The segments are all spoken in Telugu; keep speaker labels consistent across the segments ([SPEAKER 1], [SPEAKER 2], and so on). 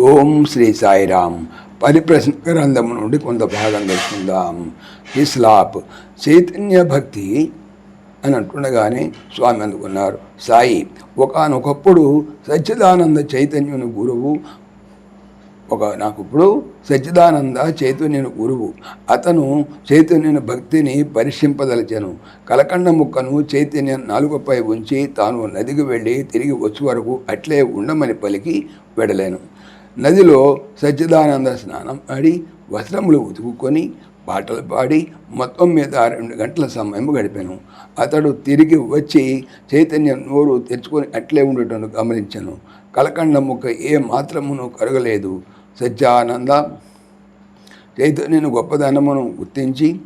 [SPEAKER 1] ఓం శ్రీ సాయిరామ్ పరిప్రశ్న గ్రంథం నుండి కొంత భాగం తెలుసుకుందాం. ఇస్లాప్ చైతన్య భక్తి అని అంటుండగానే స్వామి అందుకున్నారు. సాయి ఒకనొకప్పుడు సచ్చిదానంద చైతన్యుని గురువు ఒక నాకు ఇప్పుడు సచ్చిదానంద చైతన్యుని గురువు. అతను చైతన్యుని భక్తిని పరిశింపదలచెను కలకండ ముక్కను చైతన్య నాలుగుపై ఉంచి తాను నదికి వెళ్ళి తిరిగి వచ్చే వరకు అట్లే ఉండమని పలికి వెడలేను. నదిలో సచ్చిదానంద స్నానం ఆడి వస్త్రములు ఉతుకుకొని పాటలు పాడి మొత్తం మీద రెండు గంటల సమయం గడిపాను. అతడు తిరిగి వచ్చి చైతన్య నోరు తెచ్చుకొని అట్లే ఉండటం గమనించాను. కలకండ ముక్క ఏ మాత్రమును కరగలేదు. సత్యానంద చైతన్యను గొప్పదనమును గుర్తించి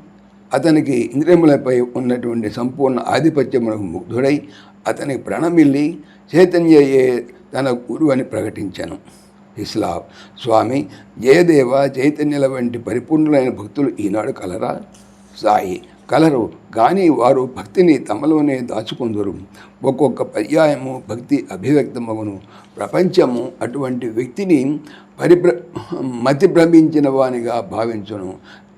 [SPEAKER 1] అతనికి ఇంద్రియములపై ఉన్నటువంటి సంపూర్ణ ఆధిపత్యమునకు ముగ్ధుడై అతనికి ప్రణమిల్లి చైతన్యయే తన గురువు అని ప్రకటించాను. ఇస్లాం. స్వామి జయదేవ చైతన్యుల వంటి పరిపూర్ణులైన భక్తులు ఈనాడు కలరా? సాయి కలరు. కానీ వారు భక్తిని తమలోనే దాచుకుందరు. ఒక్కొక్క పర్యాయము భక్తి అభివ్యక్తమగును. ప్రపంచము అటువంటి వ్యక్తిని పరిభ్ర మతిభ్రమించిన వానిగా భావించును.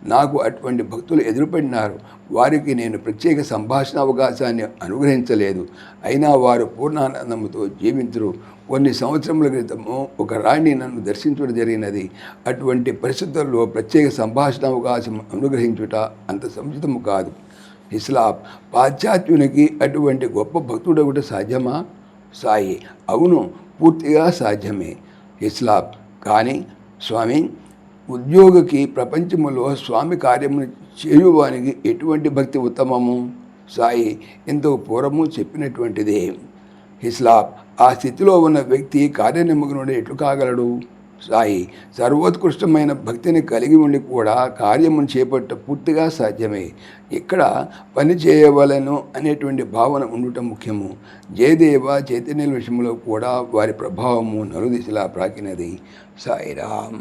[SPEAKER 1] నాకు అటువంటి భక్తులు ఎదురుపడినారు. వారికి నేను ప్రత్యేక సంభాషణ అవకాశాన్ని అనుగ్రహించలేదు. అయినా వారు పూర్ణానందంతో జీవించరు. కొన్ని సంవత్సరముల క్రితము ఒక రాణి నన్ను దర్శించడం జరిగినది. అటువంటి పరిస్థితుల్లో ప్రత్యేక సంభాషణ అవకాశం అనుగ్రహించుట అంత సముచితము కాదు. ఇస్లాం పాశ్చాత్యునికి అటువంటి గొప్ప భక్తుడు ఒకటి సాధ్యమా? సాయి. అవును పూర్తిగా సాధ్యమే. ఇస్లాం కానీ స్వామి ఉద్యోగికి ప్రపంచములో స్వామి కార్యమును చేయువానికి ఎటువంటి భక్తి ఉత్తమము? సాయి ఇంతకు పూర్వము చెప్పినటువంటిదే. హిస్లాప్ ఆ స్థితిలో ఉన్న వ్యక్తి కార్యనిమగ్నుడు ఎట్లు కాగలడు? సాయి సర్వోత్కృష్టమైన భక్తిని కలిగి ఉండి కూడా కార్యమును చేపట్ట పూర్తిగా సాధ్యమే. ఇక్కడ పని చేయవలను అనేటువంటి భావన ఉండటం ముఖ్యము. జయదేవ చైతన్య విషయంలో కూడా వారి ప్రభావము నలుదిశలా ప్రాకినది సాయిరామ్.